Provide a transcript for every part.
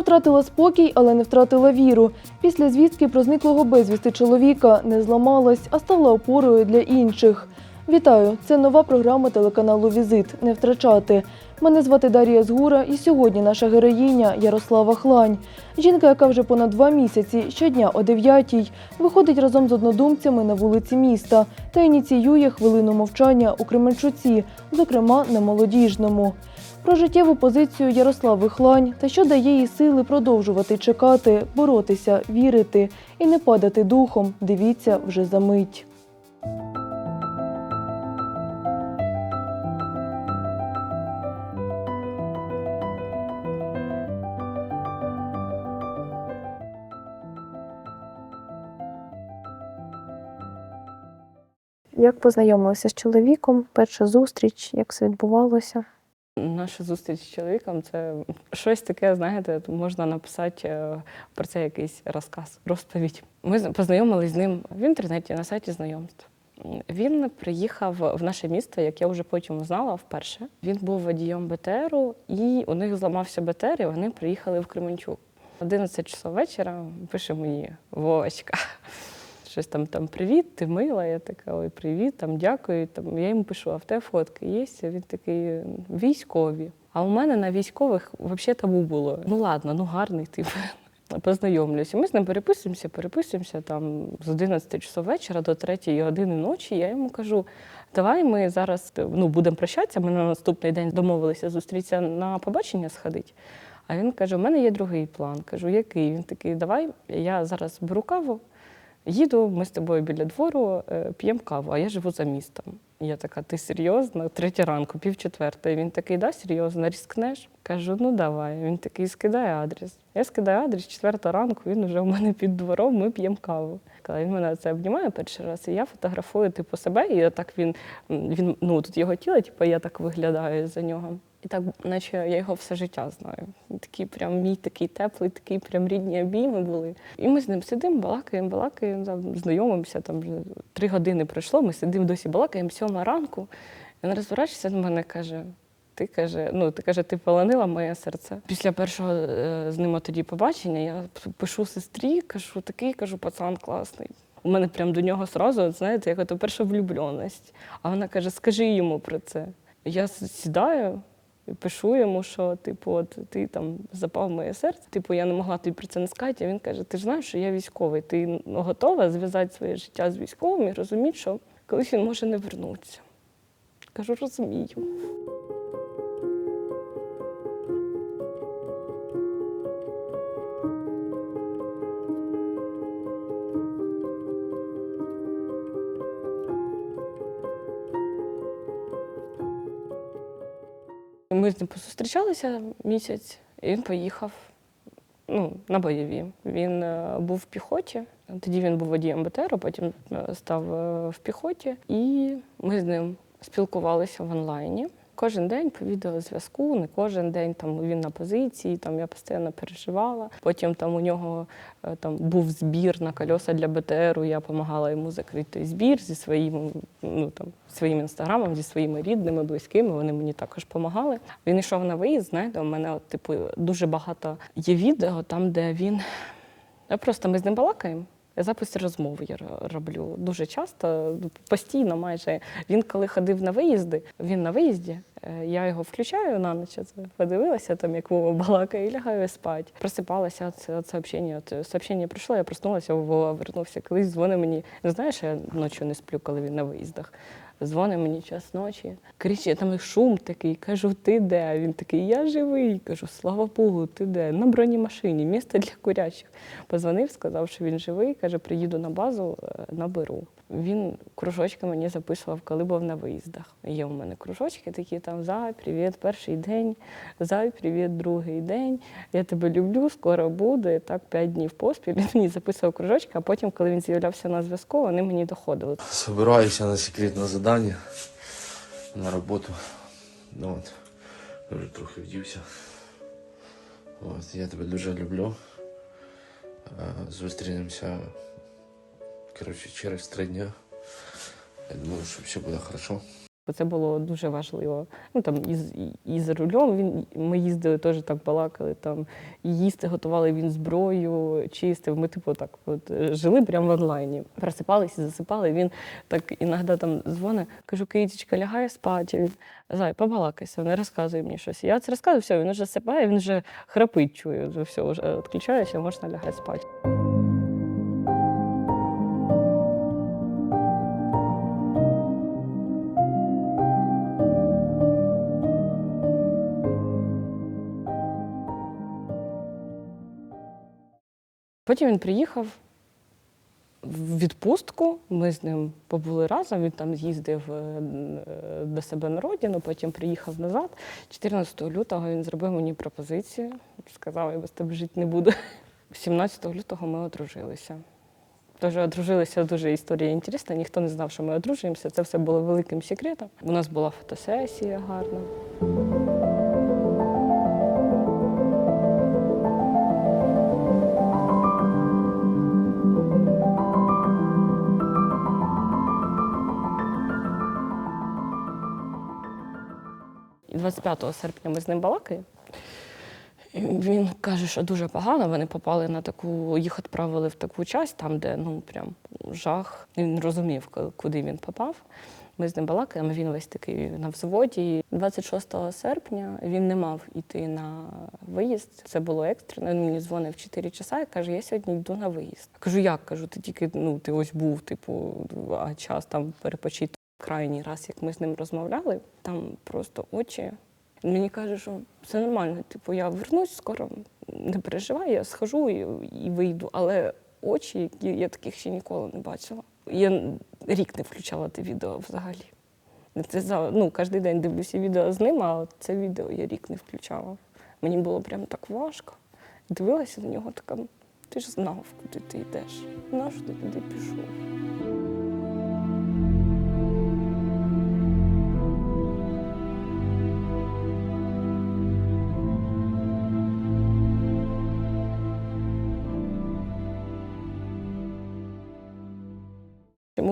Втратила спокій, але не втратила віру. Після звістки про зниклого безвісти чоловіка не зламалась, а стала опорою для інших. Вітаю! Це нова програма телеканалу Візит. Не втрачати. Мене звати Дар'я Згура, і сьогодні наша героїня Ярослава Хлань. Жінка, яка вже понад два місяці щодня о 9-й виходить разом з однодумцями на вулиці міста та ініціює хвилину мовчання у Кременчуці, зокрема на молодіжному. Про життєву позицію Ярослави Хлань та що дає їй сили продовжувати чекати, боротися, вірити і не падати духом. Дивіться вже за мить. Як познайомилися з чоловіком? Перша зустріч, як все відбувалося? Наша зустріч з чоловіком це щось таке, знаєте, можна написати е, про це якийсь розказ, розповідь. Ми познайомились з ним в інтернеті на сайті знайомств. Він приїхав в наше місто, як я вже потім узнала вперше. Він був водієм БТРу, і у них зламався БТР, і вони приїхали в Кременчук. 11 часов вечора пише мені Вовочка. Щось там, там привіт, ти мила. Я така, ой, привіт, там дякую. Там я йому пишу, а в тебе фотки є? Він такий військові. А у мене на військових взагалі табу було. Ну ладно, ну гарний тип. Познайомлюся. Ми з ним переписуємося, переписуємося там з 11 часов вечора до 3 години ночі. Я йому кажу: давай ми зараз ну, будемо прощатися. Ми на наступний день домовилися зустрітися на побачення сходити. А він каже: у мене є другий план. Кажу, який? Він такий, давай, я зараз беру каву, їду, ми з тобою біля двору е, п'ємо каву, а я живу за містом. Я така, ти серйозно? Третя ранку, пів четвертої. Він такий, да, серйозно, різкнеш? Кажу, ну давай. Він такий, скидай адрес. Я скидаю адрес, четверта ранку, він вже у мене під двором, ми п'ємо каву. Коли він мене це обнімає перший раз, і я фотографую типу себе, і так він, він ну тут його тіло, типу, я так виглядаю за нього. І так, наче я його все життя знаю. Такий прям мій такий теплий, такий прям рідні обійми були. І ми з ним сидимо, балакаємо, балакаємо, там, знайомимося. Там вже три години пройшло. Ми сидимо досі балакаємо сьома ранку. Він розворачується до мене каже: ти каже, ну ти каже, ти полонила моє серце. Після першого е, з ним тоді побачення я пишу сестрі, кажу, такий кажу, пацан класний. У мене прям до нього сразу, знаєте, як ото перша влюбленість. А вона каже: скажи йому про це. Я сідаю. Пишу йому, що типу, от ти там запав моє серце. Типу, я не могла тобі про це не сказати. А він каже: Ти ж знаєш, що я військовий. Ти ну, готова зв'язати своє життя з військовим і розуміти, що колись він може не вернутися. Кажу, розумію. Ми з ним позустрічалися місяць, і він поїхав ну, на бойові. Він е, був в піхоті. Тоді він був водієм БТРу, потім е, став е, в піхоті. І ми з ним спілкувалися в онлайні. Кожен день по відеозв'язку, не кожен день там він на позиції, там я постійно переживала. Потім там у нього е, там був збір на кольоса для БТРу. Я допомагала йому закрити збір зі своїм, ну там своїм інстаграмом, зі своїми рідними, близькими. Вони мені також допомагали. Він йшов на виїзд. Знаєте, у мене от, типу дуже багато є відео там, де він просто ми з ним балакаємо. Я записи розмови я ро- роблю дуже часто, постійно майже. Він коли ходив на виїзди, він на виїзді, е, я його включаю на ніч, подивилася, там, як мова балакає, і лягаю спати. Просипалася від сообщення. От сообщення прийшло, я проснулася, Вова вернувся. Колись дзвонить мені. Не знаєш, я ночі не сплю, коли він на виїздах. Дзвонить мені час ночі, кричить, там шум такий. Кажу, ти де? Він такий, я живий. Кажу, слава Богу, ти де? На бронемашині, місце для курячих. Позвонив, сказав, що він живий. Каже, приїду на базу, е, наберу. Він кружочки мені записував, коли був на виїздах. Є у мене кружочки такі там Зай, привіт, перший день, Зай, привіт, другий день. Я тебе люблю, скоро буду. І так п'ять днів поспіль. Він мені записував кружочки, а потім, коли він з'являвся на зв'язку, вони мені доходили. Собираюся на секретне задання на роботу. Ну, от, вже трохи вдівся. От, я тебе дуже люблю. Е, Зустрінемося коротше, через три дня. Я думаю, що все буде хорошо. Це було дуже важливо. Ну там із, і за рулем він ми їздили теж так балакали. Там їсти готували він зброю, чистив. Ми типу так от жили прямо в онлайні. Просипалися, засипали. Він так іноді там дзвонить, кажу, Китічка, лягай спати. Він зай, побалакайся, не розказуй мені щось. Я це розказую, все, він вже сипає, він вже храпить чує. Все, вже відключаєшся, можна лягати спати. Потім він приїхав в відпустку. Ми з ним побули разом. Він там з'їздив е, до себе на родину, потім приїхав назад. 14 лютого він зробив мені пропозицію. Сказав, я без тебе жити не буду. 17 лютого ми одружилися. Дуже одружилися дуже історія інтересна. Ніхто не знав, що ми одружуємося. Це все було великим секретом. У нас була фотосесія гарна. 25 серпня ми з ним балакаємо. Він каже, що дуже погано. Вони попали на таку, їх відправили в таку часть, там, де ну прям жах. Він розумів, куди він попав. Ми з ним балакаємо, він весь такий на взводі. 26 серпня він не мав іти на виїзд. Це було екстрено. Він мені дзвонив в 4 часа і каже, я сьогодні йду на виїзд. Кажу, як? Кажу, ти тільки ну, ти ось був, типу, а час там перепочити. Крайній раз, як ми з ним розмовляли, там просто очі. Мені каже, що все нормально. Типу, я вернусь скоро, не переживай, я схожу і, і вийду. Але очі, які я таких ще ніколи не бачила. Я рік не включала те відео взагалі. Це ну, кожен день дивлюся відео з ним, а це відео я рік не включала. Мені було прям так важко. Дивилася на нього така, «Ну, ти ж знав, куди ти йдеш. Нащо ти туди пішов?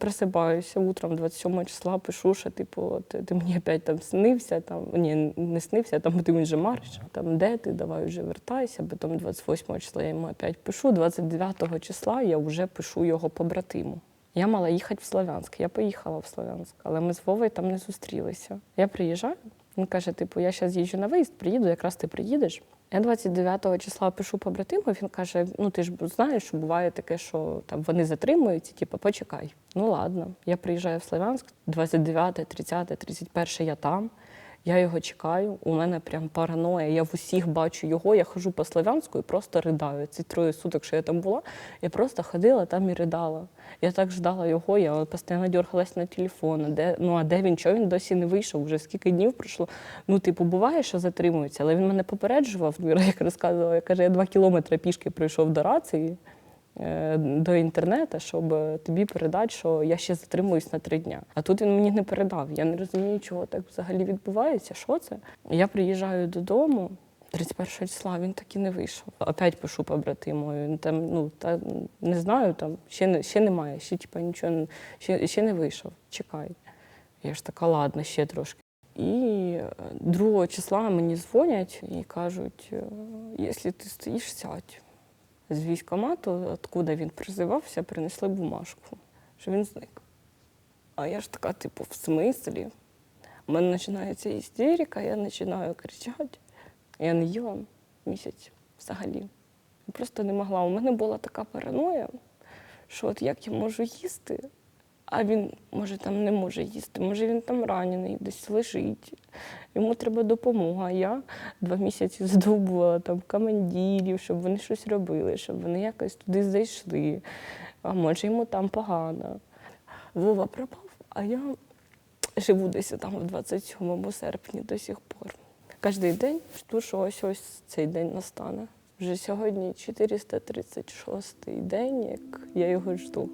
Йому просипаюся утром 27 числа, пишу, що типу, ти, ти мені опять там снився, там ні, не снився, там ти вже марш, Там де ти, давай вже вертайся. Потім 28 числа я йому опять пишу. 29 числа я вже пишу його побратиму. Я мала їхати в Слов'янськ. Я поїхала в Слов'янськ, але ми з Вовою там не зустрілися. Я приїжджаю. Він каже: типу, я зараз їжджу на виїзд, приїду, якраз ти приїдеш. Я 29 числа пишу побратиму, він каже: ну ти ж знаєш, що буває таке, що там вони затримуються, типу, почекай. Ну ладно, я приїжджаю в Слов'янськ, 29, 30, 31 я там. Я його чекаю, у мене прям параноя. Я в усіх бачу його. Я хожу по Слов'янську і просто ридаю. Ці троє суток, що я там була, я просто ходила там і ридала. Я так ждала його, я постійно дергалась на телефон. Де, ну а де він? Чого він досі не вийшов? Вже скільки днів пройшло. Ну, типу, буває, що затримується, але він мене попереджував. Як розказувала, я каже, я два кілометри пішки пройшов до рації. Е, До інтернету, щоб е, тобі передати, що я ще затримуюсь на три дня. А тут він мені не передав. Я не розумію, чого так взагалі відбувається. Що це? Я приїжджаю додому. 31 числа він так і не вийшов. Опять пишу побратиму. Він там, ну та не знаю, там ще не ще немає, ще типа нічого ще, ще не вийшов. Чекай. Я ж така, ладно, ще трошки. І е, 2 числа мені дзвонять і кажуть: е, якщо ти стоїш, сядь. З військкомату, откуда він призивався, принесли бумажку, що він зник. А я ж така, типу, в смислі? У мене починається істерика, я починаю кричати. Я не їла місяць взагалі. Я просто не могла. У мене була така параноя, що от як я можу їсти, а він, може, там не може їсти, може він там ранений, десь лежить. Йому треба допомога. Я два місяці задовбувала там командирів, щоб вони щось робили, щоб вони якось туди зайшли. А може йому там погано. Вова пропав, а я живу десь там в 27 серпні до сих пор. Кожний день жду, що ось ось цей день настане. Вже сьогодні 436 день, як я його жду.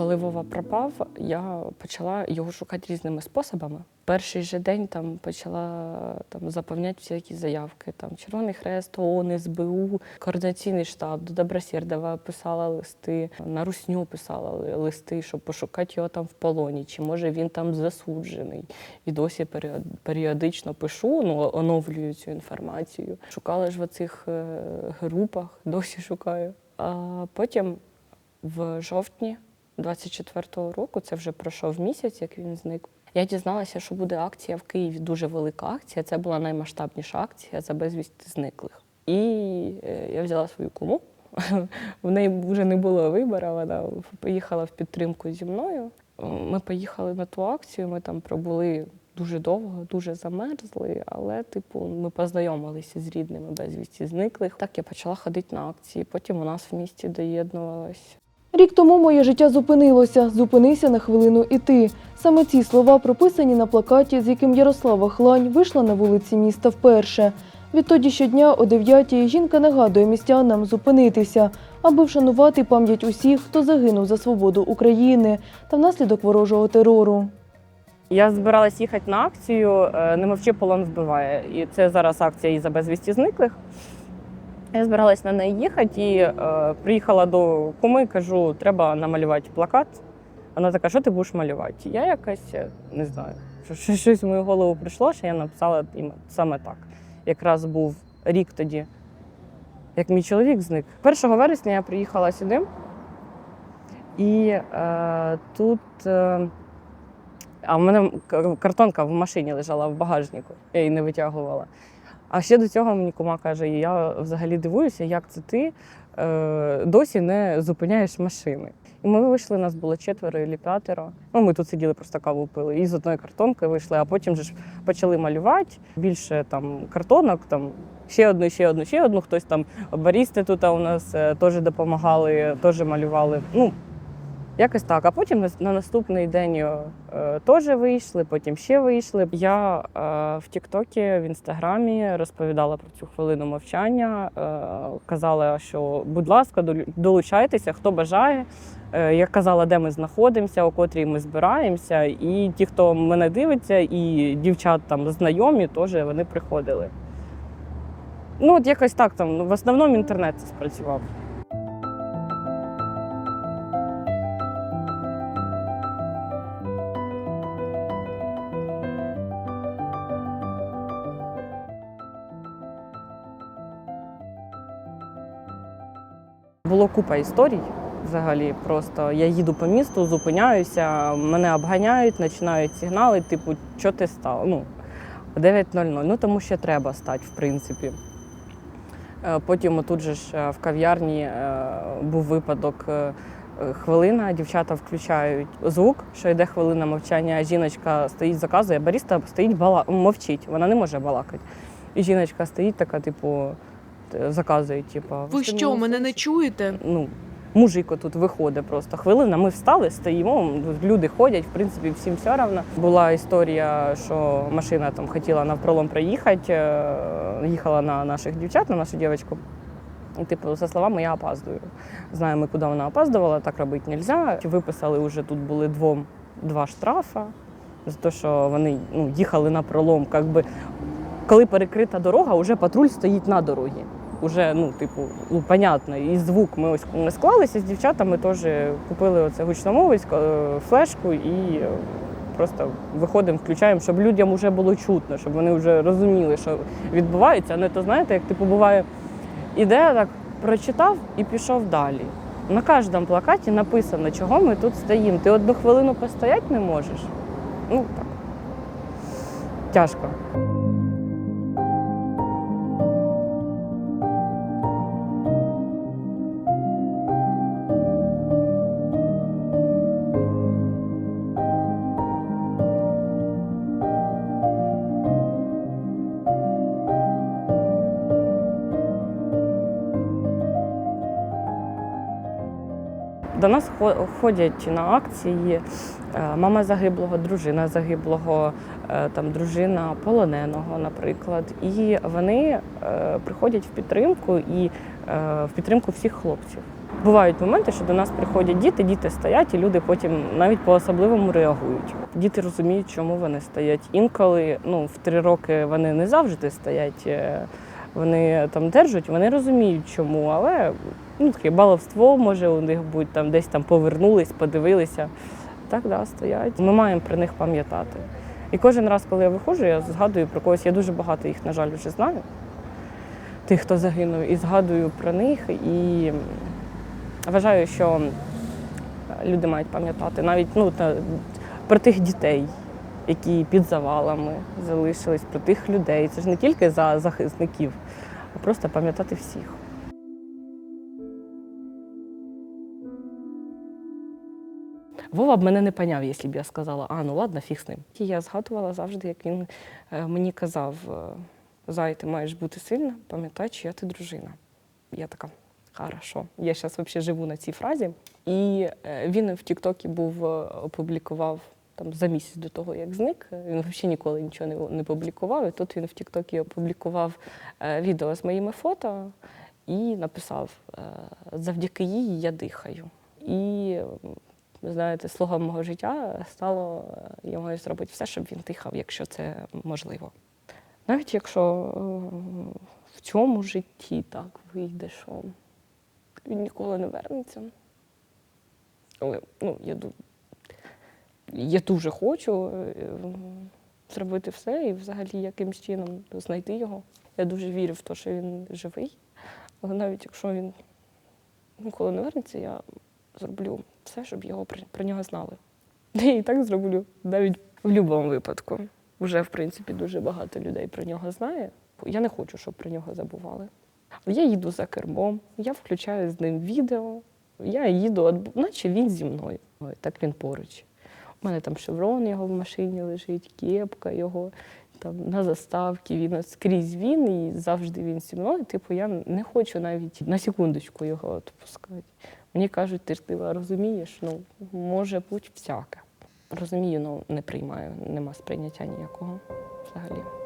Коли Вова пропав, я почала його шукати різними способами. перший же день там почала там заповняти всякі заявки. Там Червоний Хрест, ООН, СБУ, координаційний штаб, до Добросєрдова писала листи, на Русню писала листи, щоб пошукати його там в полоні, чи може він там засуджений. І досі періодично пишу, ну оновлюю цю інформацію. Шукала ж в цих групах, досі шукаю. А потім в жовтні 24-го року, це вже пройшов місяць, як він зник. Я дізналася, що буде акція в Києві, дуже велика акція. Це була наймасштабніша акція за безвісти зниклих. І е, я взяла свою куму. В неї вже не було вибору, вона поїхала в підтримку зі мною. Ми поїхали на ту акцію, ми там пробули дуже довго, дуже замерзли, але, типу, ми познайомилися з рідними безвісті зниклих. Так я почала ходити на акції. Потім у нас в місті доєднувалась. Рік тому моє життя зупинилося. Зупинися на хвилину і ти. Саме ці слова прописані на плакаті, з яким Ярослава Хлань вийшла на вулиці міста вперше. Відтоді щодня о 9-й жінка нагадує містянам зупинитися, аби вшанувати пам'ять усіх, хто загинув за свободу України та внаслідок ворожого терору. Я збиралась їхати на акцію е, Не мовчи, полон вбиває. І це зараз акція і за безвісті зниклих. Я збиралась на неї їхати і е, приїхала до куми, кажу, треба намалювати плакат. Вона така, що ти будеш малювати? Я якась е, не знаю, що- що- щось в мою голову прийшло, що я написала саме так. Якраз був рік тоді, як мій чоловік зник. 1 вересня я приїхала сюди, і е, тут. Е, а в мене картонка в машині лежала в багажнику, я її не витягувала. А ще до цього мені кума каже: я взагалі дивуюся, як це ти е, досі не зупиняєш машини. І ми вийшли, нас було четверо і п'ятеро. Ну, ми тут сиділи, просто каву пили. І з одної картонки вийшли, а потім же ж почали малювати. Більше там картонок, там ще одну, ще одну, ще одну. Хтось там барісти тут у нас е, теж допомагали, теж малювали. Ну, Якось так. А потім на, на наступний день е, теж вийшли, потім ще вийшли. Я е, в Тіктокі, в Інстаграмі розповідала про цю хвилину мовчання. Е, казала, що будь ласка, долучайтеся, хто бажає. Е, я казала, де ми знаходимося, о котрій ми збираємося. І ті, хто мене дивиться, і дівчат там знайомі, теж вони приходили. Ну, от якось так там. В основному інтернет спрацював. Було купа історій. Взагалі, просто я їду по місту, зупиняюся, мене обганяють, починають сигнали, типу, що ти став? Ну, 9.00. Ну тому що треба стати, в принципі. Е, Потім тут же ж е, в кав'ярні е, був випадок. Хвилина, дівчата включають звук, що йде хвилина мовчання, а жіночка стоїть, заказує, баріста стоїть, бала... мовчить, вона не може балакати. І жіночка стоїть така, типу, т- заказує, типу. Ви що, мене не чуєте? ну, мужик тут виходить просто. Хвилина, ми встали, стоїмо, люди ходять, в принципі, всім все одно. Була історія, що машина там хотіла навпролом проїхати, е, їхала на наших дівчат, на нашу дівчинку. І, типу, за словами, я опаздую. Знаємо, куди вона опаздувала, так робити не можна. Виписали вже тут були двом два штрафа за те, що вони ну, їхали на пролом. Как би, коли перекрита дорога, вже патруль стоїть на дорогі. Уже, ну, типу, ну, понятно, і звук ми ось ми склалися з дівчатами, теж купили оце гучномовець, е, флешку і е, просто виходимо, включаємо, щоб людям вже було чутно, щоб вони вже розуміли, що відбувається. А не то знаєте, як типу буває, іде так, прочитав і пішов далі. На кожному плакаті написано, чого ми тут стоїмо. Ти одну хвилину постояти не можеш. Ну так. Тяжко. До нас ходять на акції е, мама загиблого, дружина загиблого, е, там дружина полоненого, наприклад. І вони е, приходять в підтримку і в підтримку всіх хлопців. Бувають моменти, що до нас приходять діти, діти стоять, і люди потім навіть по-особливому реагують. Діти розуміють, чому вони стоять. Інколи ну, в три роки вони не завжди стоять, вони там держать, вони розуміють, чому, але ну, таке баловство може у них бути, там десь там повернулись, подивилися. Так, да, стоять. Ми маємо про них пам'ятати. І кожен раз, коли я виходжу, я згадую про когось. Я дуже багато їх, на жаль, вже знаю, тих, хто загинув, і згадую про них. І вважаю, що люди мають пам'ятати навіть ну, про тих дітей, які під завалами залишились, про тих людей. Це ж не тільки за захисників, а просто пам'ятати всіх. Вова б мене не поняв, якщо б я сказала, а ну ладно, фіг з ним. І я згадувала завжди, як він е, мені казав: е, Зай, ти маєш бути сильна, пам'ятай, чия ти дружина. Я така, хорошо. Я зараз взагалі живу на цій фразі. І е, він в Тіктокі був опублікував там за місяць до того, як зник. Він взагалі ніколи нічого не, не публікував. І тут він в Тіктокі опублікував е, відео з моїми фото і написав: е, завдяки їй я дихаю. І знаєте, слогом мого життя стало е, я маю зробити все, щоб він дихав, якщо це можливо. Навіть якщо в цьому житті так вийде, що він ніколи не вернеться. Але ну, я, ду- я дуже хочу е, зробити все і взагалі якимсь чином знайти його. Я дуже вірю в те, що він живий. Але навіть якщо він ніколи не вернеться, я зроблю все, щоб його про, нього знали. І так зроблю навіть в будь-якому випадку. Вже, в принципі, дуже багато людей про нього знає. Я не хочу, щоб про нього забували. Я їду за кермом, я включаю з ним відео, я їду, наче він зі мною. Ой, Так він поруч. У мене там шеврон його в машині лежить, кепка його, там на заставці, він скрізь він, і завжди він зі мною. Типу, я не хочу навіть на секундочку його відпускати. Мені кажуть, ти ж ти розумієш, ну, може бути всяке. Розумію, ну не приймаю, нема сприйняття ніякого взагалі.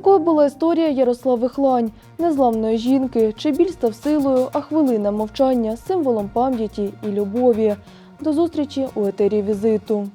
Такою була історія Ярослави Хлань, незламної жінки, чи біль став силою, а хвилина мовчання символом пам'яті і любові. До зустрічі у етері візиту.